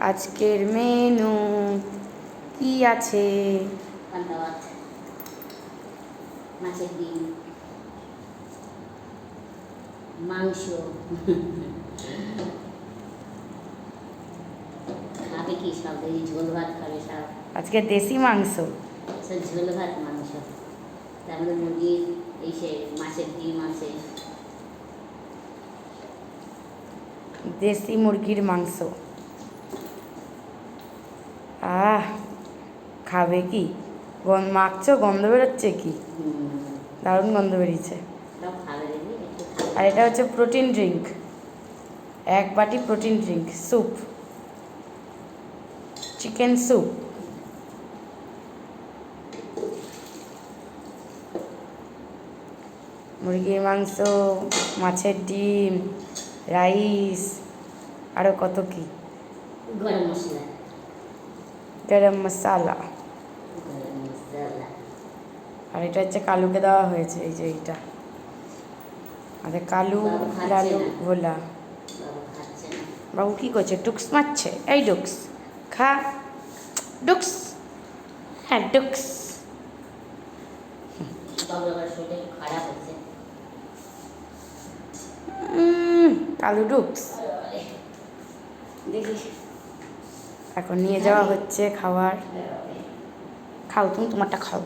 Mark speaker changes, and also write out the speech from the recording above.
Speaker 1: আজকের মেনু কি আছে?
Speaker 2: মাছের ডিম। মাংস। খাবে কি সব? এই ঝোল ভাত খাবে সব।
Speaker 1: আজকে দেশি মাংস।
Speaker 2: সব ঝোল ভাত মাংস। তার মধ্যে মুরগির এই সে মাছের ডিম আছে।
Speaker 1: দেশি মুরগির মাংস। আহ খাবে কি? গন্ধ মাখছো গন্ধ বেরোচ্ছে কি? দারুণ গন্ধ বেরিয়েছে। আর এটা হচ্ছে প্রোটিন ড্রিঙ্ক। এক বাটি protein drink soup. Chicken soup. মুরগির মাংস মাছের ডিম রাইস আরও কত কি?
Speaker 2: গরম মশলা।
Speaker 1: গরম মশলা আর এটা হচ্ছে কালুকে দেওয়া হয়েছে এই যে এইটা। আর কালু লালু ভোলা।
Speaker 2: বাবু
Speaker 1: কি করছে? টুকস মারছে? এই ডুকস খা। ডুকস। হ্যাঁ ডুকস। কালু ডুকস।
Speaker 2: দেখি।
Speaker 1: এখন নিয়ে যাওয়া হচ্ছে খাওয়ার। খাও তুমি তোমারটা খাও।